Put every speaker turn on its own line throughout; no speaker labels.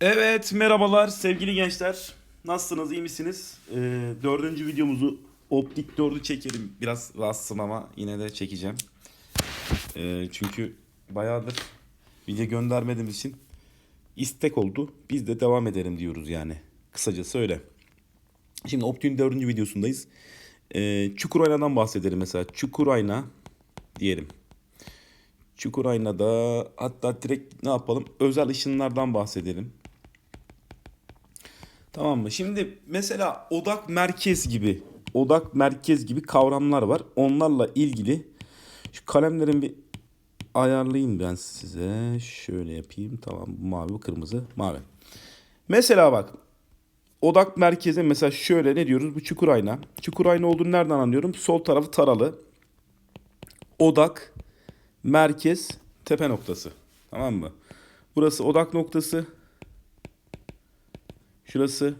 Evet merhabalar sevgili gençler. Nasılsınız iyi misiniz? Ee, dördüncü videomuzu optik dördü çekelim. Biraz rahatsızım ama yine de çekeceğim. Ee, çünkü bayağıdır video göndermediğimiz için istek oldu. Biz de devam edelim diyoruz yani. Kısacası öyle. Şimdi optiğin dördüncü videosundayız. Ee, Çukur Ayna'dan bahsedelim mesela. Çukur Ayna diyelim. Çukur Ayna'da hatta direkt ne yapalım? Özel ışınlardan bahsedelim. Tamam mı? Şimdi mesela odak merkez gibi, odak merkez gibi kavramlar var. Onlarla ilgili şu kalemlerin bir ayarlayayım ben size. Şöyle yapayım. Tamam mavi kırmızı mavi. Mesela bak odak merkezi mesela şöyle ne diyoruz? Bu çukur ayna. Çukur ayna olduğunu nereden anlıyorum? Sol tarafı taralı. Odak, merkez, tepe noktası. Tamam mı? Burası odak noktası. Şurası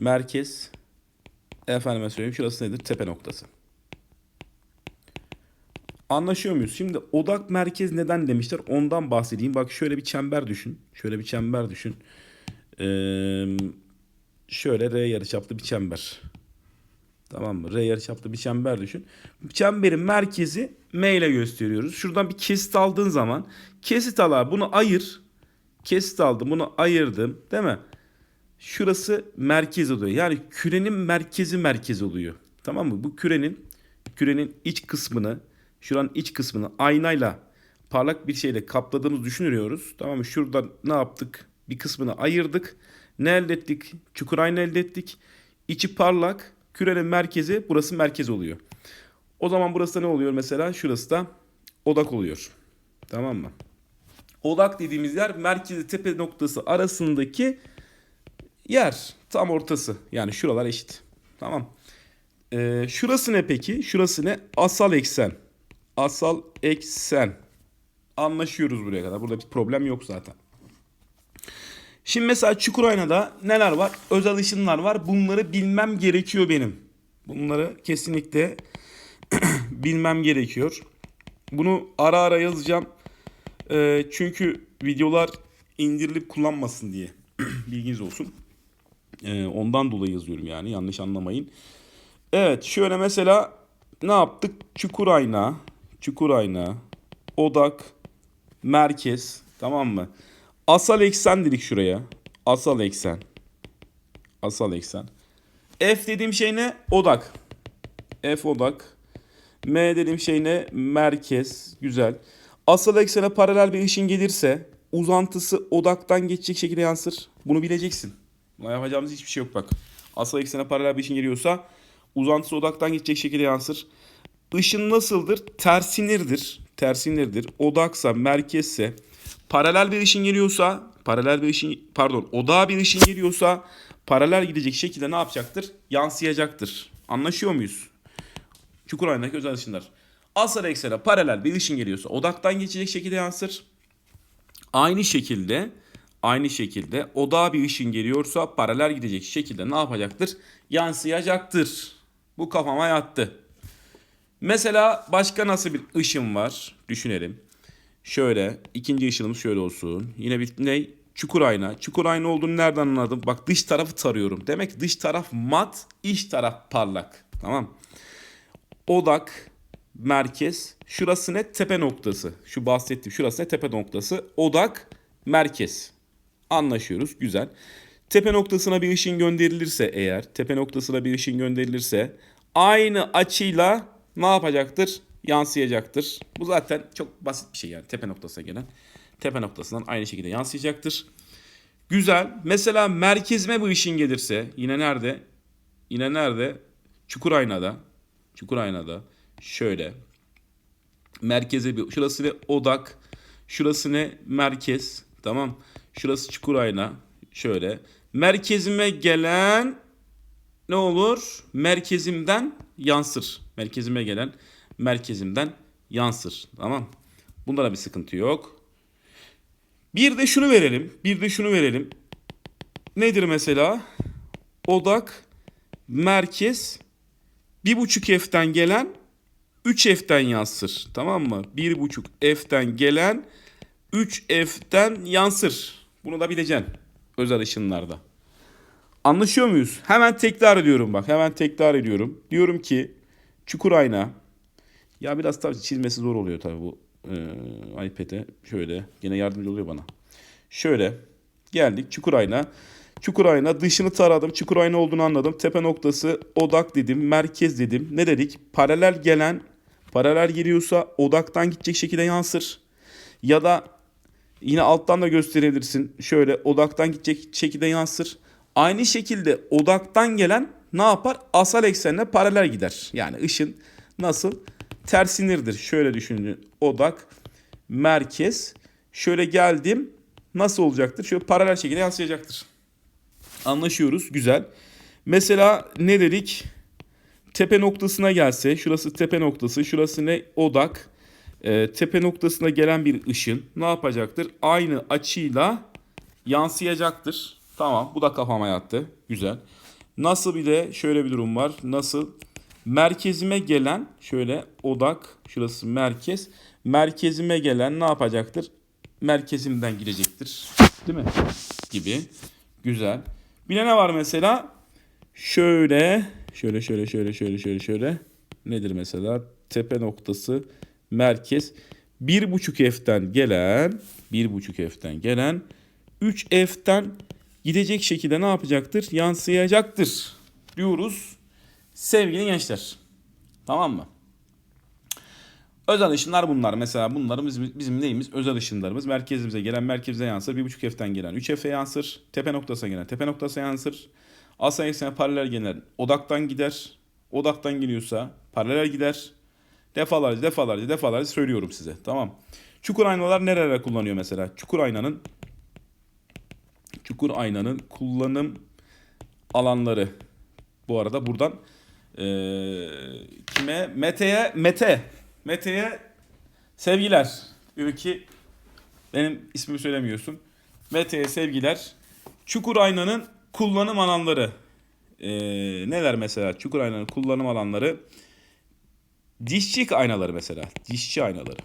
merkez. Efendime söyleyeyim şurası nedir? Tepe noktası. Anlaşıyor muyuz? Şimdi odak merkez neden demişler? Ondan bahsedeyim. Bak şöyle bir çember düşün. Şöyle bir çember düşün. Ee, şöyle R yarıçaplı bir çember. Tamam mı? R yarıçaplı bir çember düşün. Çemberin merkezi M ile gösteriyoruz. Şuradan bir kesit aldığın zaman kesit alar bunu ayır. Kesit aldım bunu ayırdım değil mi? Şurası merkez oluyor. Yani kürenin merkezi merkez oluyor. Tamam mı? Bu kürenin kürenin iç kısmını şuranın iç kısmını aynayla parlak bir şeyle kapladığımızı düşünüyoruz. Tamam mı? Şuradan ne yaptık? Bir kısmını ayırdık. Ne elde ettik? Çukur ayna elde ettik. İçi parlak. Kürenin merkezi burası merkez oluyor. O zaman burası da ne oluyor mesela? Şurası da odak oluyor. Tamam mı? Odak dediğimiz yer merkezi tepe noktası arasındaki yer. Tam ortası. Yani şuralar eşit. Tamam. Ee, şurası ne peki? Şurası ne? Asal eksen. Asal eksen. Anlaşıyoruz buraya kadar. Burada bir problem yok zaten. Şimdi mesela çukur aynada neler var? Özel ışınlar var. Bunları bilmem gerekiyor benim. Bunları kesinlikle bilmem gerekiyor. Bunu ara ara yazacağım. Ee, çünkü videolar indirilip kullanmasın diye. Bilginiz olsun. Ee, ondan dolayı yazıyorum yani yanlış anlamayın. Evet şöyle mesela ne yaptık? Çukur ayna, çukur ayna, odak, merkez tamam mı? Asal eksen dedik şuraya. Asal eksen. Asal eksen. F dediğim şey ne? Odak. F odak. M dediğim şey ne? Merkez. Güzel. Asal eksene paralel bir ışın gelirse uzantısı odaktan geçecek şekilde yansır. Bunu bileceksin. Buna yapacağımız hiçbir şey yok bak. Asal eksene paralel bir ışın geliyorsa uzantısı odaktan geçecek şekilde yansır. Işın nasıldır? Tersinirdir. Tersinirdir. Odaksa, merkezse, paralel bir ışın geliyorsa, paralel bir ışın, pardon, odağa bir ışın geliyorsa paralel gidecek şekilde ne yapacaktır? Yansıyacaktır. Anlaşıyor muyuz? Çukur aynadaki özel ışınlar. Asal eksene paralel bir ışın geliyorsa odaktan geçecek şekilde yansır. Aynı şekilde aynı şekilde odağa bir ışın geliyorsa paralel gidecek şekilde ne yapacaktır? Yansıyacaktır. Bu kafama yattı. Mesela başka nasıl bir ışın var? Düşünelim. Şöyle ikinci ışınımız şöyle olsun. Yine bir ne? Çukur ayna. Çukur ayna olduğunu nereden anladım? Bak dış tarafı tarıyorum. Demek ki dış taraf mat, iç taraf parlak. Tamam. Odak, merkez. Şurası ne? Tepe noktası. Şu bahsettiğim şurası ne? Tepe noktası. Odak, merkez. Anlaşıyoruz. Güzel. Tepe noktasına bir ışın gönderilirse eğer, tepe noktasına bir ışın gönderilirse aynı açıyla ne yapacaktır? Yansıyacaktır. Bu zaten çok basit bir şey yani tepe noktasına gelen. Tepe noktasından aynı şekilde yansıyacaktır. Güzel. Mesela merkezime bir ışın gelirse yine nerede? Yine nerede? Çukur aynada. Çukur aynada. Şöyle. Merkeze bir şurası ne odak. Şurası ne merkez. Tamam. Şurası çukur ayna. Şöyle. Merkezime gelen ne olur? Merkezimden yansır. Merkezime gelen merkezimden yansır. Tamam. Bunlara bir sıkıntı yok. Bir de şunu verelim. Bir de şunu verelim. Nedir mesela? Odak, merkez, bir buçuk F'ten gelen 3 F'ten yansır. Tamam mı? Bir buçuk F'ten gelen 3 F'ten yansır. Bunu da bileceksin özel ışınlarda. Anlaşıyor muyuz? Hemen tekrar ediyorum bak. Hemen tekrar ediyorum. Diyorum ki çukur ayna. Ya biraz tabii çizmesi zor oluyor tabii bu e, iPad'e. Şöyle gene yardımcı oluyor bana. Şöyle geldik çukur ayna. Çukur ayna dışını taradım. Çukur ayna olduğunu anladım. Tepe noktası odak dedim. Merkez dedim. Ne dedik? Paralel gelen paralel geliyorsa odaktan gidecek şekilde yansır. Ya da yine alttan da gösterebilirsin. Şöyle odaktan gidecek şekilde yansır. Aynı şekilde odaktan gelen ne yapar? Asal eksenle paralel gider. Yani ışın nasıl? Tersinirdir. Şöyle düşünün. Odak, merkez. Şöyle geldim. Nasıl olacaktır? Şöyle paralel şekilde yansıyacaktır. Anlaşıyoruz. Güzel. Mesela ne dedik? Tepe noktasına gelse, şurası tepe noktası, şurası ne? Odak. Ee, tepe noktasına gelen bir ışın ne yapacaktır? Aynı açıyla yansıyacaktır. Tamam bu da kafama yattı. Güzel. Nasıl bir de şöyle bir durum var. Nasıl? Merkezime gelen şöyle odak şurası merkez. Merkezime gelen ne yapacaktır? Merkezimden gidecektir. Değil mi? Gibi. Güzel. Bir de ne var mesela? Şöyle şöyle şöyle şöyle şöyle şöyle şöyle. Nedir mesela? Tepe noktası merkez. Bir buçuk F'ten gelen bir buçuk F'ten gelen 3 F'ten gidecek şekilde ne yapacaktır? Yansıyacaktır diyoruz sevgili gençler. Tamam mı? Özel ışınlar bunlar. Mesela bunların bizim, bizim neyimiz? Özel ışınlarımız. Merkezimize gelen merkeze yansır. 1.5 F'ten gelen 3 F'e yansır. Tepe noktasına gelen tepe noktasına yansır. Asal paralel gelen odaktan gider. Odaktan geliyorsa paralel gider. Defalarca defalarca defalarca söylüyorum size. Tamam. Çukur aynalar nerelere kullanıyor mesela? Çukur aynanın çukur aynanın kullanım alanları. Bu arada buradan eee, kime? Mete'ye Mete. Mete'ye sevgiler. Ülki benim ismimi söylemiyorsun. Mete'ye sevgiler. Çukur aynanın kullanım alanları. Eee, neler mesela? Çukur aynanın kullanım alanları. Dişçik aynaları mesela. Dişçi aynaları.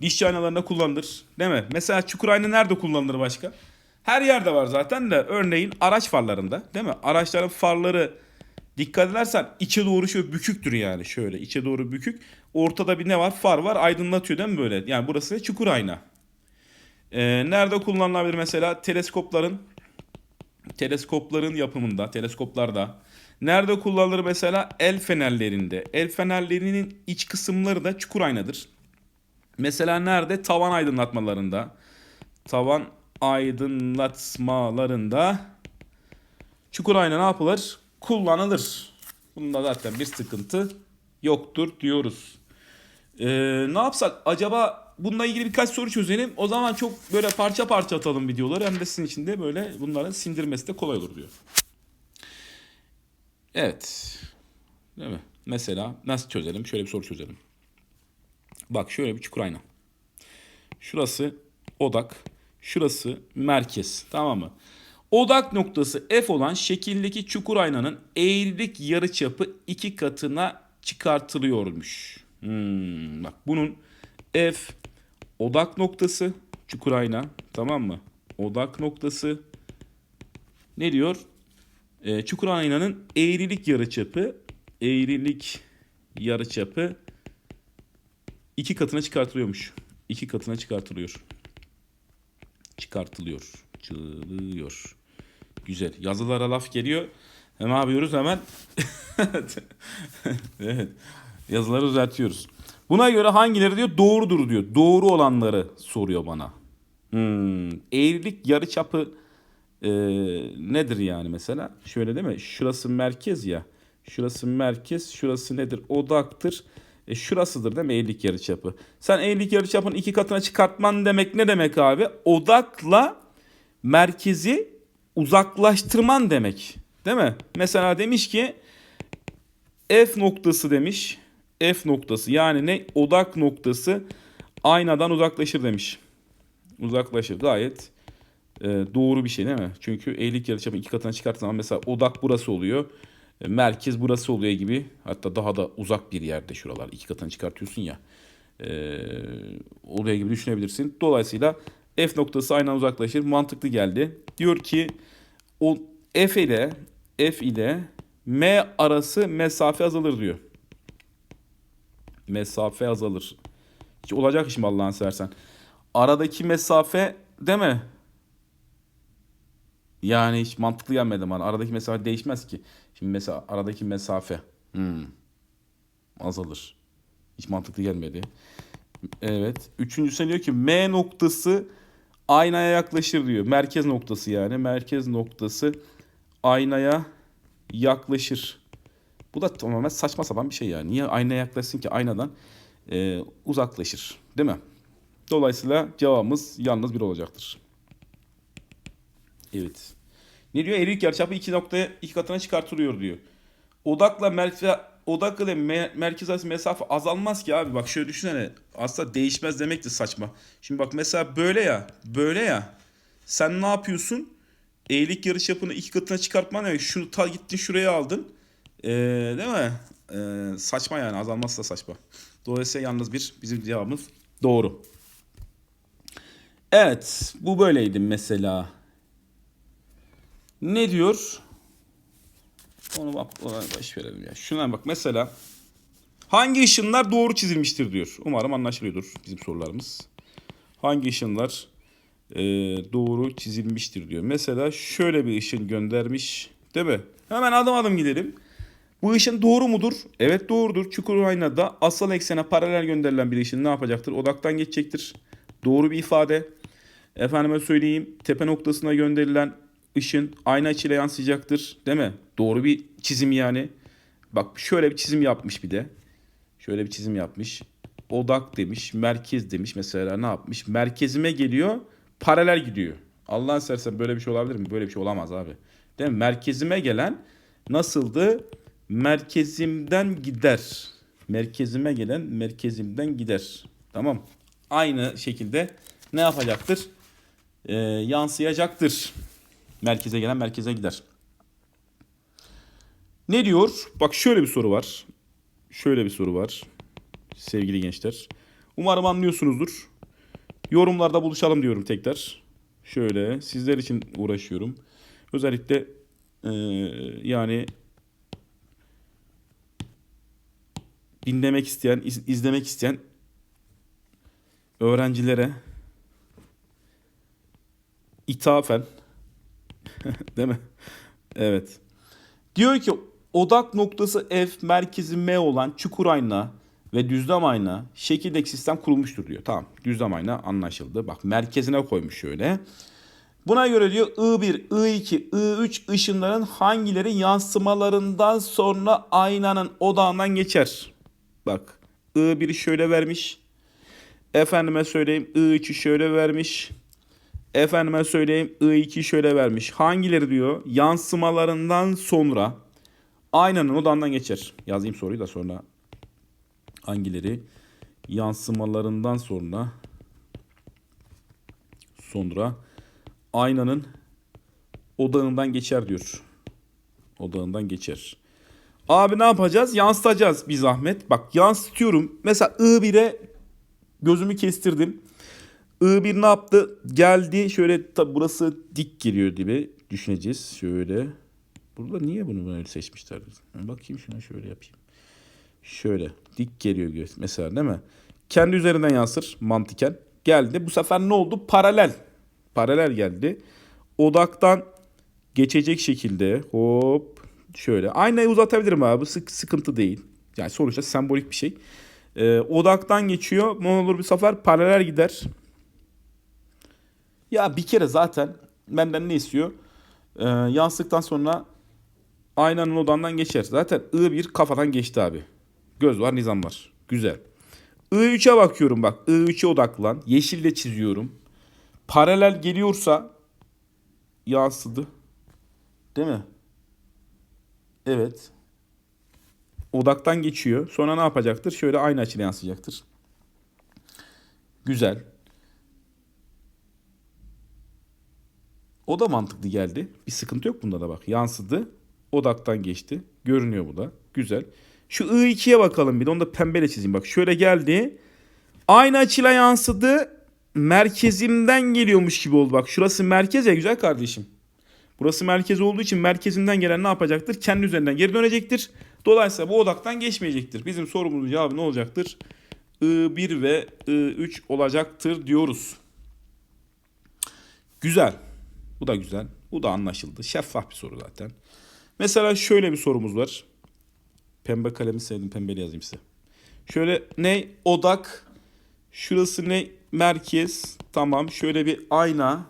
Dişçi aynalarında kullanılır. Değil mi? Mesela çukur ayna nerede kullanılır başka? Her yerde var zaten de örneğin araç farlarında değil mi? Araçların farları dikkat edersen içe doğru şöyle büküktür yani şöyle içe doğru bükük. Ortada bir ne var? Far var aydınlatıyor değil mi böyle? Yani burası çukur ayna. Ee, nerede kullanılabilir mesela? Teleskopların teleskopların yapımında, teleskoplarda. Nerede kullanılır mesela? El fenerlerinde. El fenerlerinin iç kısımları da çukur aynadır. Mesela nerede? Tavan aydınlatmalarında. Tavan aydınlatmalarında çukur ayna ne yapılır? Kullanılır. Bunda zaten bir sıkıntı yoktur diyoruz. Ee, ne yapsak? Acaba bununla ilgili birkaç soru çözelim. O zaman çok böyle parça parça atalım videoları. Hem de sizin için de böyle bunların sindirmesi de kolay olur diyor. Evet. Değil mi? Mesela nasıl çözelim? Şöyle bir soru çözelim. Bak şöyle bir çukur ayna. Şurası odak. Şurası merkez. Tamam mı? Odak noktası F olan şekildeki çukur aynanın eğrilik yarıçapı iki katına çıkartılıyormuş. Hmm, bak bunun F odak noktası çukur ayna tamam mı? Odak noktası ne diyor? Ee, çukur aynanın eğrilik yarıçapı eğrilik yarıçapı iki katına çıkartılıyormuş. İki katına çıkartılıyor. Çıkartılıyor. Çığlıyor. Güzel. Yazılara laf geliyor. Hem yapıyoruz hemen? evet. Yazıları düzeltiyoruz. Buna göre hangileri diyor doğrudur diyor. Doğru olanları soruyor bana. Hmm. Eğrilik yarıçapı e, nedir yani mesela? Şöyle değil mi? Şurası merkez ya. Şurası merkez. Şurası nedir? Odaktır. E şurasıdır değil mi eğrilik yarıçapı? Sen eğrilik yarıçapını iki katına çıkartman demek ne demek abi? Odakla merkezi uzaklaştırman demek. Değil mi? Mesela demiş ki F noktası demiş. F noktası yani ne? Odak noktası aynadan uzaklaşır demiş. Uzaklaşır gayet doğru bir şey değil mi? Çünkü eğrilik yarıçapını iki katına çıkarttığın zaman mesela odak burası oluyor. E, merkez burası oluyor gibi. Hatta daha da uzak bir yerde şuralar. iki katını çıkartıyorsun ya. E, oraya gibi düşünebilirsin. Dolayısıyla F noktası aynen uzaklaşır. Mantıklı geldi. Diyor ki o F ile F ile M arası mesafe azalır diyor. Mesafe azalır. Hiç olacak iş mi Allah'ını seversen? Aradaki mesafe değil mi? Yani hiç mantıklı gelmedi bana. Aradaki mesafe değişmez ki. Şimdi mesela aradaki mesafe hmm, azalır. Hiç mantıklı gelmedi. Evet. Üçüncüsü diyor ki M noktası aynaya yaklaşır diyor. Merkez noktası yani. Merkez noktası aynaya yaklaşır. Bu da tamamen saçma sapan bir şey yani. Niye aynaya yaklaşsın ki aynadan e, uzaklaşır. Değil mi? Dolayısıyla cevabımız yalnız bir olacaktır. Evet. Ne diyor? Eğrilik yarıçapı 2 noktaya iki katına çıkartılıyor diyor. Odakla merkez odak ile me- merkez arası mesafe azalmaz ki abi. Bak şöyle düşünsene. Aslında değişmez demek de saçma. Şimdi bak mesela böyle ya. Böyle ya. Sen ne yapıyorsun? Eğrilik yarıçapını iki katına çıkartman demek. Şunu ta gittin şuraya aldın. Ee, değil mi? Ee, saçma yani. Azalmazsa da saçma. Dolayısıyla yalnız bir bizim cevabımız doğru. Evet. Bu böyleydi mesela. Ne diyor? Onu bak baş verelim ya. Şuna bak mesela hangi ışınlar doğru çizilmiştir diyor. Umarım anlaşılıyordur bizim sorularımız. Hangi ışınlar e, doğru çizilmiştir diyor. Mesela şöyle bir ışın göndermiş. Değil mi? Hemen adım adım gidelim. Bu ışın doğru mudur? Evet doğrudur. Çukur aynada asal eksene paralel gönderilen bir ışın ne yapacaktır? Odaktan geçecektir. Doğru bir ifade. Efendime söyleyeyim tepe noktasına gönderilen ışın ayna açıyla yansıyacaktır. Değil mi? Doğru bir çizim yani. Bak şöyle bir çizim yapmış bir de. Şöyle bir çizim yapmış. Odak demiş, merkez demiş mesela ne yapmış? Merkezime geliyor, paralel gidiyor. Allah'ın sersen böyle bir şey olabilir mi? Böyle bir şey olamaz abi. Değil mi? Merkezime gelen nasıldı? Merkezimden gider. Merkezime gelen merkezimden gider. Tamam. Aynı şekilde ne yapacaktır? Ee, yansıyacaktır. Merkeze gelen merkeze gider. Ne diyor? Bak şöyle bir soru var. Şöyle bir soru var. Sevgili gençler. Umarım anlıyorsunuzdur. Yorumlarda buluşalım diyorum tekrar. Şöyle sizler için uğraşıyorum. Özellikle e, yani dinlemek isteyen, iz- izlemek isteyen öğrencilere ithafen değil mi? Evet. Diyor ki odak noktası F merkezi M olan çukur ayna ve düzlem ayna şekildeki sistem kurulmuştur diyor. Tamam düzlem ayna anlaşıldı. Bak merkezine koymuş şöyle. Buna göre diyor I1, I2, I3 ışınların hangileri yansımalarından sonra aynanın odağından geçer? Bak I1'i şöyle vermiş. Efendime söyleyeyim I3'ü şöyle vermiş. Efendime söyleyeyim I2 şöyle vermiş. Hangileri diyor yansımalarından sonra aynanın odağından geçer. Yazayım soruyu da sonra hangileri yansımalarından sonra sonra aynanın odağından geçer diyor. Odağından geçer. Abi ne yapacağız? Yansıtacağız bir zahmet. Bak yansıtıyorum. Mesela I1'e gözümü kestirdim. I1 ne yaptı? Geldi şöyle tabi burası dik geliyor gibi düşüneceğiz. Şöyle. Burada niye bunu böyle seçmişler? Bakayım şuna şöyle yapayım. Şöyle dik geliyor mesela değil mi? Kendi üzerinden yansır mantıken. Geldi. Bu sefer ne oldu? Paralel. Paralel geldi. Odaktan geçecek şekilde hop şöyle. Aynayı uzatabilirim abi. Sık, sıkıntı değil. Yani sonuçta sembolik bir şey. Ee, odaktan geçiyor. Ne olur bir sefer paralel gider. Ya bir kere zaten benden ne istiyor? Ee, yansıdıktan sonra aynanın odandan geçer. Zaten I1 kafadan geçti abi. Göz var, nizam var. Güzel. I3'e bakıyorum bak. I3'e odaklan. Yeşille çiziyorum. Paralel geliyorsa yansıdı. Değil mi? Evet. Odaktan geçiyor. Sonra ne yapacaktır? Şöyle aynı açıyla yansıyacaktır. Güzel. O da mantıklı geldi. Bir sıkıntı yok bunda da bak. Yansıdı. Odaktan geçti. Görünüyor bu da. Güzel. Şu I2'ye bakalım bir de. Onu da pembeyle çizeyim. Bak şöyle geldi. Aynı açıyla yansıdı. merkezimden geliyormuş gibi oldu. Bak şurası merkez ya güzel kardeşim. Burası merkez olduğu için merkezinden gelen ne yapacaktır? Kendi üzerinden geri dönecektir. Dolayısıyla bu odaktan geçmeyecektir. Bizim sorumuzun cevabı ne olacaktır? I1 ve I3 olacaktır diyoruz. Güzel. Bu da güzel. Bu da anlaşıldı. Şeffaf bir soru zaten. Mesela şöyle bir sorumuz var. Pembe kalemi sevdim. Pembeli yazayım size. Şöyle ne? Odak. Şurası ne? Merkez. Tamam. Şöyle bir ayna.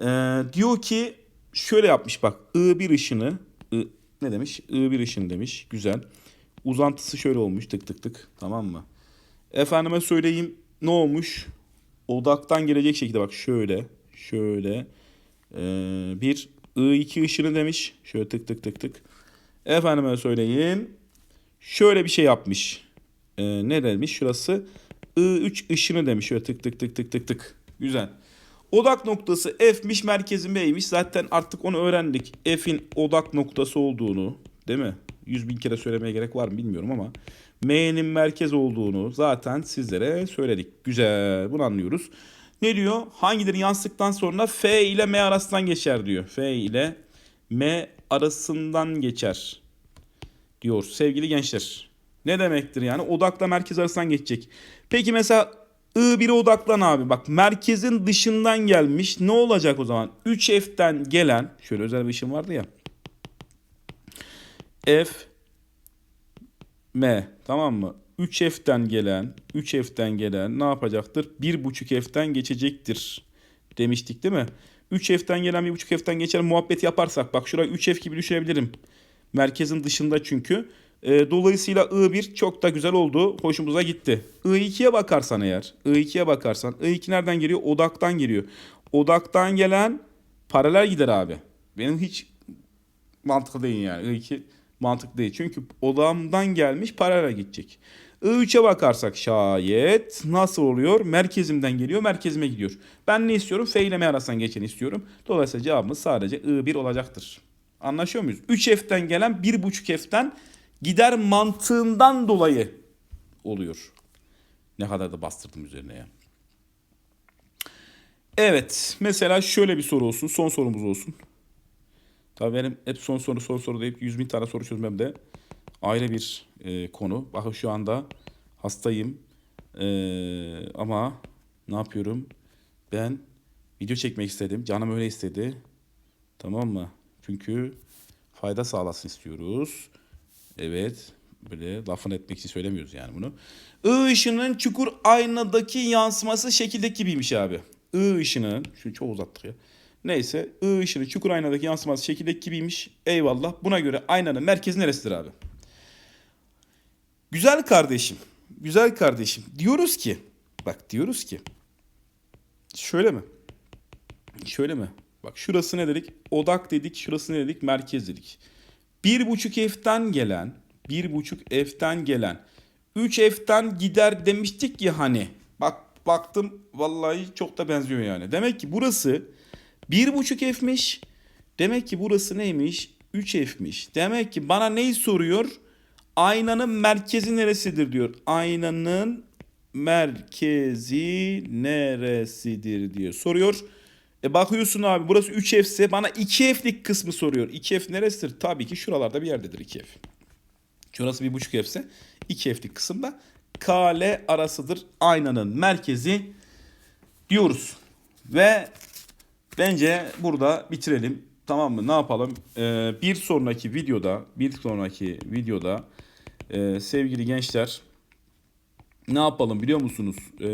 Ee, diyor ki şöyle yapmış bak. I1 ışını. I, ne demiş? I1 ışın demiş. Güzel. Uzantısı şöyle olmuş. Tık tık tık. Tamam mı? Efendime söyleyeyim. Ne olmuş? Odaktan gelecek şekilde bak şöyle. Şöyle. Ee, bir I2 ışını demiş. Şöyle tık tık tık tık. Efendime söyleyeyim. Şöyle bir şey yapmış. Ee, ne demiş? Şurası I3 ışını demiş. Şöyle tık tık tık tık tık tık. Güzel. Odak noktası F'miş merkezi M'ymiş. Zaten artık onu öğrendik. F'in odak noktası olduğunu değil mi? Yüz bin kere söylemeye gerek var mı bilmiyorum ama M'nin merkez olduğunu zaten sizlere söyledik. Güzel bunu anlıyoruz. Ne diyor? Hangileri yansıttıktan sonra F ile M arasından geçer diyor. F ile M arasından geçer diyor sevgili gençler. Ne demektir yani? Odakla merkez arasından geçecek. Peki mesela I1'e odaklan abi. Bak merkezin dışından gelmiş. Ne olacak o zaman? 3F'ten gelen şöyle özel bir işim vardı ya. F M tamam mı? 3F'ten gelen 3F'ten gelen ne yapacaktır? 1.5 F'ten geçecektir demiştik değil mi? 3F'ten gelen 1.5 F'ten geçer muhabbet yaparsak bak şurayı 3F gibi düşünebilirim. Merkezin dışında çünkü. E, dolayısıyla I1 çok da güzel oldu. Hoşumuza gitti. I2'ye bakarsan eğer. I2'ye bakarsan. I2 nereden geliyor? Odaktan geliyor. Odaktan gelen paralel gider abi. Benim hiç mantıklı değil yani. I2 mantıklı değil. Çünkü odamdan gelmiş paralel gidecek. I3'e bakarsak şayet nasıl oluyor? Merkezimden geliyor, merkezime gidiyor. Ben ne istiyorum? F ile M arasından geçeni istiyorum. Dolayısıyla cevabımız sadece I1 olacaktır. Anlaşıyor muyuz? 3F'ten gelen 1.5 F'ten gider mantığından dolayı oluyor. Ne kadar da bastırdım üzerine ya. Evet. Mesela şöyle bir soru olsun. Son sorumuz olsun. Tabii benim hep son soru son soru deyip 100 bin tane soru çözmem de ayrı bir e, konu. Bakın şu anda hastayım. E, ama ne yapıyorum? Ben video çekmek istedim. Canım öyle istedi. Tamam mı? Çünkü fayda sağlasın istiyoruz. Evet. Böyle lafını etmek için söylemiyoruz yani bunu. I ışının çukur aynadaki yansıması şekildeki gibiymiş abi. I ışının, şunu çok uzattık ya. Neyse I ışının çukur aynadaki yansıması şekildeki gibiymiş. Eyvallah. Buna göre aynanın merkezi neresidir abi? Güzel kardeşim. Güzel kardeşim. Diyoruz ki bak diyoruz ki şöyle mi? Şöyle mi? Bak şurası ne dedik? Odak dedik. Şurası ne dedik? Merkez dedik. 1.5 F'ten gelen 1.5 F'ten gelen 3 F'ten gider demiştik ya hani. Bak baktım vallahi çok da benziyor yani. Demek ki burası 1.5 F'miş. Demek ki burası neymiş? 3 F'miş. Demek ki bana neyi soruyor? Aynanın merkezi neresidir diyor. Aynanın merkezi neresidir diye soruyor. E bakıyorsun abi burası 3F ise bana 2F'lik kısmı soruyor. 2F neresidir? Tabii ki şuralarda bir yerdedir 2F. Şurası 1.5 F ise 2F'lik kısımda KL arasıdır aynanın merkezi diyoruz. Ve bence burada bitirelim. Tamam mı? Ne yapalım? Ee, bir sonraki videoda, bir sonraki videoda e, sevgili gençler ne yapalım biliyor musunuz? Ee,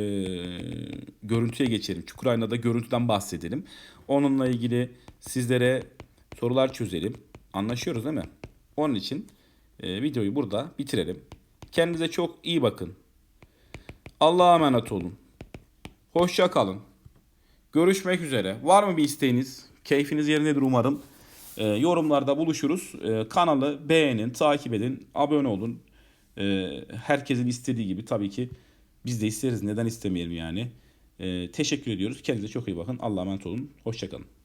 görüntüye geçelim. Çukurayna'da görüntüden bahsedelim. Onunla ilgili sizlere sorular çözelim. Anlaşıyoruz değil mi? Onun için e, videoyu burada bitirelim. Kendinize çok iyi bakın. Allah'a emanet olun. Hoşça kalın. Görüşmek üzere. Var mı bir isteğiniz? Keyfiniz yerindedir umarım. E, yorumlarda buluşuruz. E, kanalı beğenin, takip edin, abone olun. E, herkesin istediği gibi tabii ki biz de isteriz. Neden istemeyelim yani. E, teşekkür ediyoruz. Kendinize çok iyi bakın. Allah'a emanet olun. Hoşçakalın.